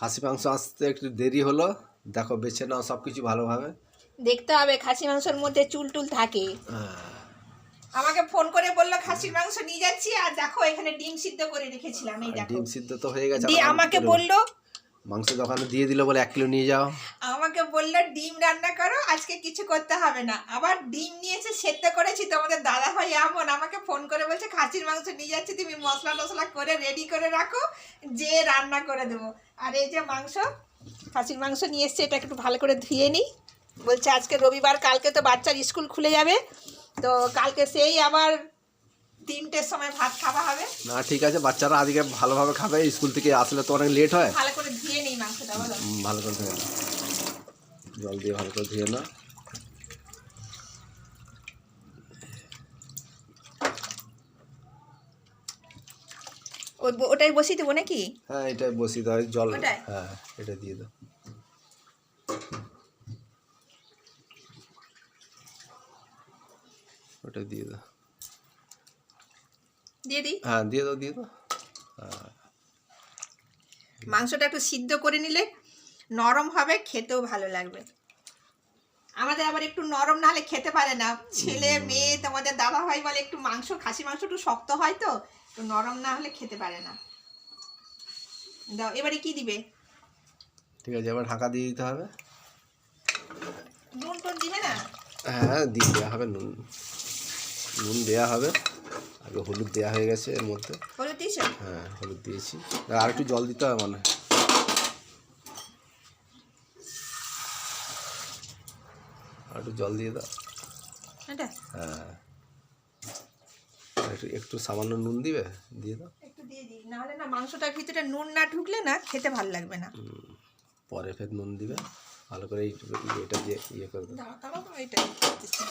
খাসি মাংস আসতে একটু দেরি হলো। দেখো বেছে নাও সব কিছু ভালোভাবে। দেখতে হবে খাসি মাংসের মধ্যে চুল টুল থাকে। হ্যাঁ, আমাকে ফোন করে বলল খাসির মাংস নিয়ে যাচ্ছি আর দেখো এখানে ডিম সিদ্ধ করে রেখেছিলাম এই দেখো। ডিম সিদ্ধ তো হয়ে গেছে আমাকে বলল মাংস দোকানে দিয়ে দিল বলে এক কিলো নিয়ে যাও। আমাকে বলল, ডিম রান্না করো, আজকে কিছু করতে হবে না। আবার ডিম নিয়েছে, সেদ্ধ করেছি তোমাদের দাদা ভাই এমন, আমাকে ফোন করে বলছে, খাসির মাংস নিয়ে যাচ্ছি, তুমি মশলা টসলা করে রেডি করে রাখো, যে রান্না করে দেবো। আর এই যে মাংস, খাসির মাংস নিয়ে এসছে এটা একটু ভালো করে ধুয়ে নিই। বলছে, আজকে রবিবার, কালকে তো বাচ্চার স্কুল খুলে যাবে। তো কালকে সেই আবার তিনটের সময় ভাত খাওয়া হবে। না ঠিক আছে বাচ্চারা আজকে ভালোভাবে খাবে স্কুল থেকে আসলে তো অনেক লেট হয়। ভালো করে ধুয়ে নিই মাংসটা বলো। ভালো করে ধুয়ে জল দিয়ে ভালো করে ধুয়ে না ওই ওটাই বসিয়ে দেবো নাকি? হ্যাঁ এটাই বসিয়ে দাও জল হ্যাঁ এটা দিয়ে দাও। ওটা দিয়ে দাও। দিয়ে দিই? হ্যাঁ দিয়ে দাও দিয়ে দাও। হ্যাঁ মাংসটা একটু সিদ্ধ করে নিলে নরম হবে খেতেও ভালো লাগবে। আমাদের আবার একটু নরম না হলে খেতে পারে না। ছেলে মেয়ে তোমাদের দাদা ভাই বলে একটু মাংস খাসি মাংস একটু শক্ত হয় তো একটু নরম না হলে খেতে পারে না। দাও এবারে কি দিবে? ঠিক আছে এবার ঢাকা দিয়ে দিতে হবে। নুন টুন দিবে না? হ্যাঁ দিয়ে দেওয়া হবে নুন। নুন দেওয়া হবে। আগে হলুদ দেওয়া হয়ে গেছে এর মধ্যে। হলুদ দিয়েছ হ্যাঁ হলুদ দিয়েছি। আর একটু জল দিতে হবে মনে। আর একটু জল দিয়ে দাও। হ্যাঁ। একটু একটু সামান্য নুন দিবে? দিয়ে দাও। একটু দিয়ে দিই। নাহলে না মাংসটার ভিতরে নুন না ঢুকলে না খেতে ভালো লাগবে না। পরে ফের নুন দিবে। ভালো করে এই এটা দিয়ে ইয়ে করে দেবে দাঁড়াও দিচ্ছি।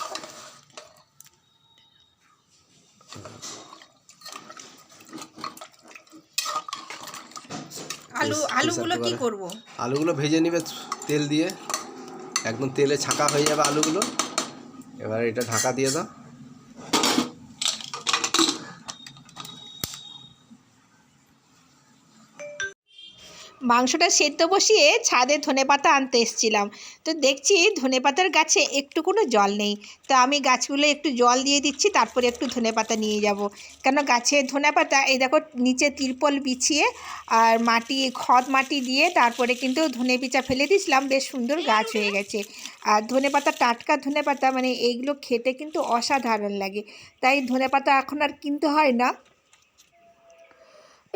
আলু আলুগুলো কি করব? আলুগুলো ভেজে নিবে তেল দিয়ে। একদম তেলে ছাঁকা হয়ে যাবে আলুগুলো। এবার এটা ঢাকা দিয়ে দাও। মাংসটা সেদ্ধ বসিয়ে ছাদে ধনেপাতা আনতে এসেছিলাম। তো দেখছি ধনেপাতার গাছে একটু কোনো জল নেই। তো আমি গাছগুলো একটু জল দিয়ে দিচ্ছি, তারপরে একটু ধনেপাতা নিয়ে যাব। কেন গাছে ধনেপাতা, এই দেখো নিচে তিরপল বিছিয়ে আর মাটি খদ মাটি দিয়ে তারপরে কিন্তু ধনে পিচা ফেলে দিয়েছিলাম। বেশ সুন্দর গাছ হয়ে গেছে। আর ধনেপাতা, টাটকা ধনেপাতা মানে এইগুলো খেতে কিন্তু অসাধারণ লাগে। তাই ধনেপাতা এখন আর কিনতে হয় না।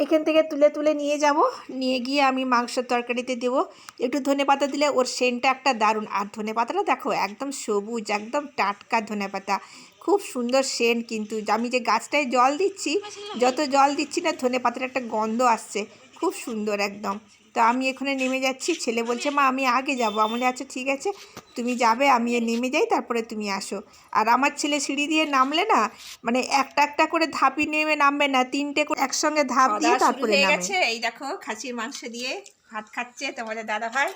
এখান থেকে তুলে তুলে নিয়ে যাব। নিয়ে গিয়ে আমি মাংসের তরকারিতে দেবো। একটু ধনে পাতা দিলে ওর সেন্টটা একটা দারুণ। আর ধনে পাতাটা দেখো, একদম সবুজ, একদম টাটকা ধনে পাতা। খুব সুন্দর সেন কিন্তু। আমি যে গাছটায় জল দিচ্ছি, যত জল দিচ্ছি না, ধনে পাতার একটা গন্ধ আসছে। খুব সুন্দর একদম। তো আমি এখানে নেমে যাচ্ছি। ছেলে বলছে মা আমি আগে যাব। আমি বলি, আচ্ছা ঠিক আছে তুমি যাবে আমি নেমে যাই তারপরে তুমি আসো। আর আমার ছেলে সিঁড়ি দিয়ে নামলে না মানে একটা একটা করে ধাপি নেমে নামবে না তিনটে করে একসঙ্গে ধাপ দিয়ে তারপরে নামে। গেছে। এই দেখো খাসির মাংস দিয়ে ভাত খাচ্ছে তোমাদের দাদা ভাই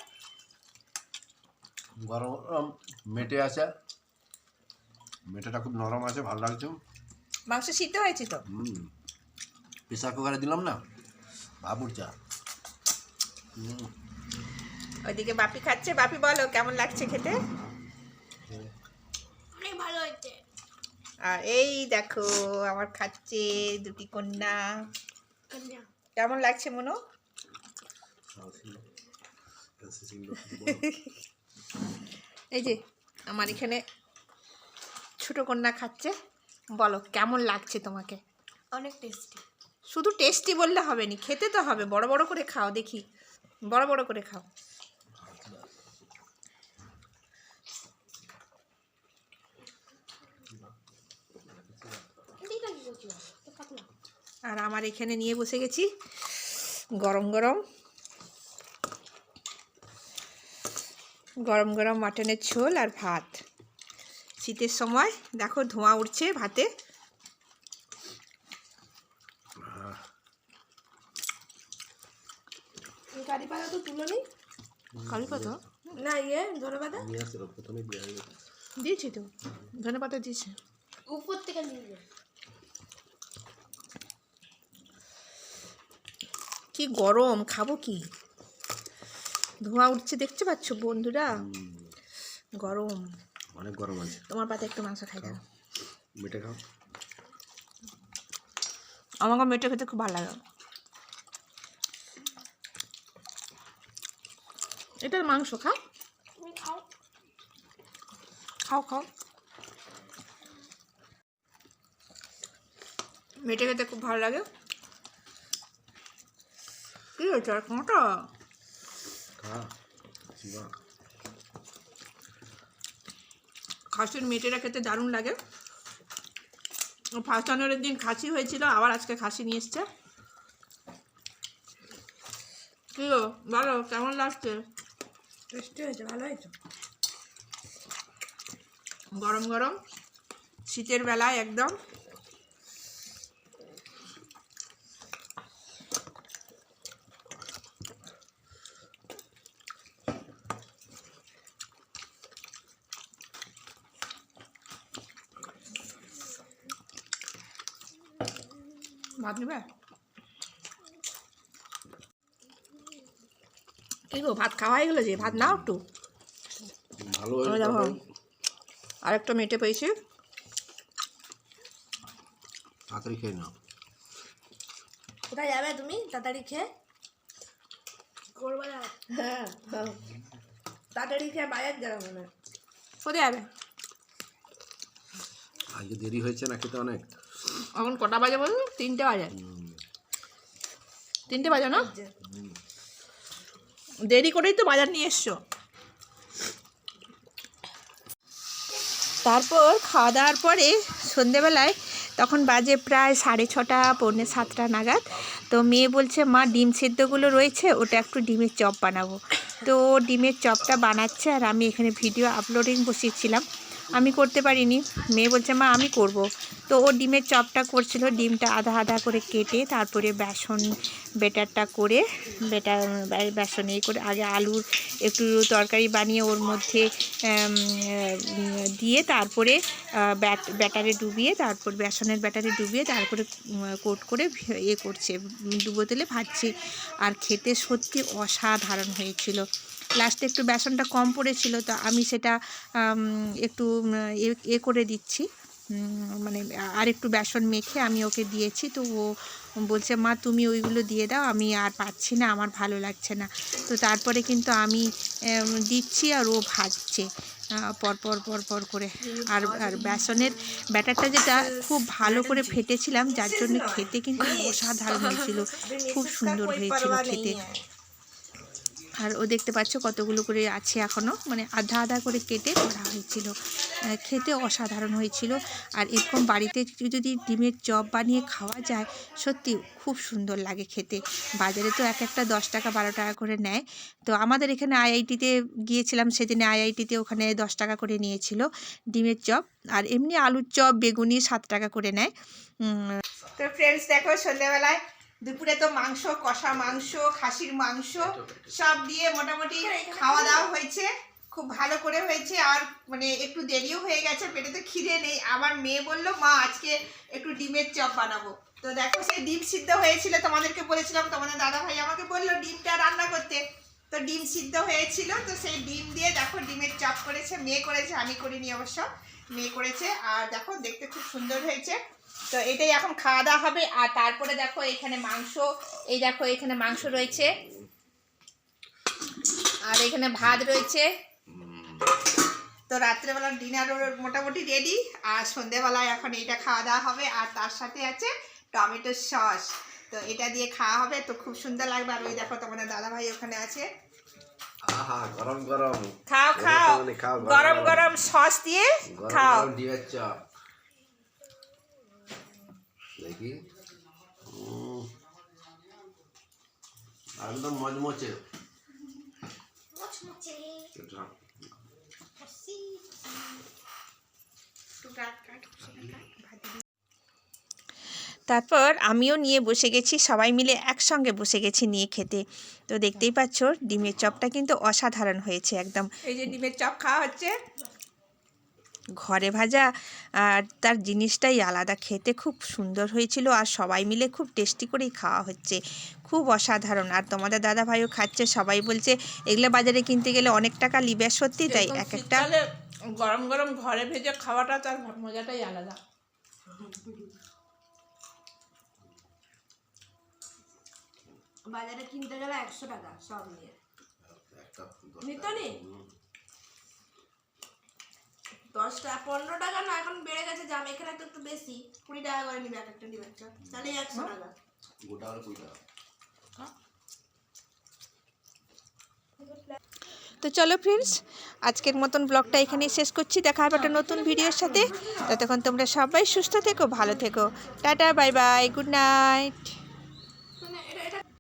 গরম গরম মেটে আছে। মেটেটা খুব নরম আছে ভালো লাগছে। মাংস সিদ্ধ হয়েছে তো? হুম। প্রেসার কুকারে দিলাম না? বাবুর চা ওইদিকে বাপি খাচ্ছে। বাপি বলো কেমন লাগছে খেতে? অনেক ভালো হয়েছে। আর এই দেখো আমার খাচ্ছে দুটি কন্যা। কন্যা। কেমন লাগছে মনো? এই যে আমার এখানে ছোট কন্যা খাচ্ছে। বলো কেমন লাগছে তোমাকে? অনেক টেস্টি শুধু টেস্টি বললে হবে নি খেতে তো হবে। বড় বড় করে খাও দেখি। বড় বড় করে খাও। আর আমার এখানে নিয়ে বসে গেছি। গরম গরম। গরম গরম মাটনের ঝোল আর ভাত। শীতের সময় দেখো ধোঁয়া উঠছে ভাতে। কারি পাতা তো তুলো নেই? কারি পাতা না ইয়ে ধনে পাতা নিয়ে প্রথমে দিয়ে দিয়েছি তো ধনে পাতা দিয়েছি। উপর থেকে নিয়ে কি গরম খাব কি? ধোঁয়া উঠছে দেখতে পাচ্ছ বন্ধুরা? গরম। অনেক গরম আছে। তোমার পাতে একটু মাংস খাই দাও। বেটে খাও। আমাকে মেটে খেতে খুব ভালো লাগে। এটার মাংস খাও খাও। খাও খাও। মেটে খেতে খুব ভালো লাগে। কি হয়েছে আর কোনটা? খাসির মেটেরা খেতে দারুণ লাগে। ফার্স্ট জানুয়ারির দিন খাসি হয়েছিল আবার আজকে খাসি নিয়ে এসছে। কি গো বলো কেমন লাগছে? টেস্টি হয়েছে ভালো হয়েছে? গরম গরম শীতের বেলায় একদম। ভাত নেবে? কি গো ভাত খাওয়া হয়ে গেলো যে? ভাত নাও একটু। তরকারি। আরেকটা মেটে পেয়েছি। তাড়াতাড়ি খেয়ে নাও। কোথায় যাবে তুমি? তাড়াতাড়ি খেয়ে? করব না। হ্যাঁ হ্যাঁ। তাড়াতাড়ি খেয়ে বাজার যাবে মনে কোথায় যাবে? আজকে দেরি হয়েছে না খেতে অনেক? এখন কটা বাজে বলুন? তিনটে বাজে। তিনটে বাজে না? দেরি করেই তো বাজার নিয়ে এসছো। তারপর খাওয়া দাওয়ার পরে সন্ধেবেলায় তখন বাজে প্রায় সাড়ে ছটা, পৌনে সাতটা নাগাদ। তো মেয়ে বলছে, মা, ডিম সেদ্ধগুলো রয়েছে, ওটা একটু ডিমের চপ বানাবো। তো ডিমের চপটা বানাচ্ছে আর আমি এখানে ভিডিও আপলোডিং বসিয়েছিলাম। আমি করতে পারিনি। মেয়ে বলছে, মা, আমি করব। তো ও ডিমের চপটা করছিল, ডিমটা আধা আধা করে কেটে তারপরে বেসন বেটারটা করে বেটার বেসন এই করে আগে আলুর একটু তরকারি বানিয়ে ওর মধ্যে দিয়ে তারপরে ব্যাট, ব্যাটারে ডুবিয়ে তারপর বেসনের ব্যাটারে ডুবিয়ে তারপরে কোট করে এ করছে ডুবো তেলে ভাজছে। আর খেতে সত্যি অসাধারণ হয়েছিল। লাস্টে একটু বেসনটা কম পড়েছিল তো আমি সেটা একটু এ করে দিচ্ছি। মানে আর একটু বেসন মেখে আমি ওকে দিয়েছি তো ও বলছে মা তুমি ওইগুলো দিয়ে দাও আমি আর পাচ্ছি না আমার ভালো লাগছে না। তো তারপরে কিন্তু আমি দিচ্ছি আর ও ভাজছে আহ, পর পর পর পর করে। আর আর বেসনের ব্যাটারটা যেটা খুব ভালো করে ফেটেছিলাম যার জন্য খেতে কিন্তু অসাধারণ হয়েছিল খুব সুন্দর হয়েছিল খেতে। আর ও দেখতে পাচ্ছ কতগুলো করে আছে এখনও মানে আধা আধা করে কেটে করা হয়েছিল। খেতে অসাধারণ হয়েছিল। আর এরকম বাড়িতে যদি ডিমের চপ বানিয়ে খাওয়া যায়, সত্যি খুব সুন্দর লাগে খেতে। বাজারে তো এক একটা দশ টাকা, বারো টাকা করে নেয়। তো আমাদের এখানে আইআইটিতে গিয়েছিলাম, সেদিনে আইআইটিতে ওখানে দশ টাকা করে নিয়েছিল ডিমের চপ। আর এমনি আলুর চপ, বেগুনি সাত টাকা করে নেয়। তো ফ্রেন্ডস দেখো সন্ধ্যাবেলায় দুপুরে তো মাংস কষা মাংস খাসির মাংস সব দিয়ে মোটামুটি খাওয়া দাওয়া হয়েছে। খুব ভালো করে হয়েছে। আর মানে একটু দেরিও হয়ে গেছে পেটে তো খিদে নেই। আমার মেয়ে বলল মা আজকে একটু ডিমের চপ বানাবো। তো দেখো সেই ডিম সিদ্ধ হয়েছিল তোমাদেরকে বলেছিলাম তোমাদের দাদা ভাই আমাকে বলল ডিমটা রান্না করতে। তো ডিম সিদ্ধ হয়েছিল তো সেই ডিম দিয়ে দেখো ডিমের চপ করেছে মেয়ে করেছে আমি করিনি অবশ্য। মেয়ে করেছে। আর দেখো, দেখতে খুব সুন্দর হয়েছে। তো এটাই এখন খাওয়া দাওয়া হবে। আর তারপরে দেখো, এখানে মাংস, এই দেখো, এখানে মাংস রয়েছে। আর এখানে ভাত রয়েছে। তো রাত্রেবেলার ডিনারও মোটামুটি রেডি। আর সন্ধেবেলায় এখন এটা খাওয়া দাওয়া হবে। আর তার সাথে আছে টমেটো সস। তো এটা দিয়ে খাওয়া হবে। তো খুব সুন্দর লাগবে। আর ওই দেখো তোমাদের দাদাভাই ওখানে আছে। গরম গরম। খাও এবার খাও। তাহলে খাও, গরম গরম গরম। গরম সস দিয়ে গরম খাও। গরম ডিমের চপ দেখি। উম, একদম মজমচে এটা। তারপর আমিও নিয়ে বসে গেছি সবাই মিলে একসঙ্গে বসে গেছি নিয়ে খেতে। তো দেখতেই পাচ্ছ ডিমের চপটা কিন্তু অসাধারণ হয়েছে একদম। এই যে ডিমের চপ খাওয়া হচ্ছে। ঘরে ভাজা আর তার জিনিসটাই আলাদা খেতে খুব সুন্দর হয়েছিল আর সবাই মিলে খুব টেস্টি করেই খাওয়া হচ্ছে। খুব অসাধারণ। আর তোমাদের দাদা ভাইও খাচ্ছে সবাই বলছে এগুলো বাজারে কিনতে গেলে অনেক টাকা লিবে সত্যি তাই এক একটা গরম গরম ঘরে ভেজে খাওয়াটা তার মজাটাই আলাদা। বাজারে কিনতে গেলে একশো টাকা সব নিয়ে। নিত নি? দশ টাকা পনেরো টাকা না এখন বেড়ে গেছে জাম। এখানে তো একটু বেশি কুড়ি টাকা করে নিবে এক একটা ডিম একটা। তাহলে একশো টাকা। তো চলো ফ্রেন্ডস আজকের মতন ব্লগটা এখানেই শেষ করছি। দেখা হবে একটা নতুন ভিডিওর সাথে। ততক্ষণ তোমরা সবাই সুস্থ থেকো ভালো থেকো। Tata bye bye good night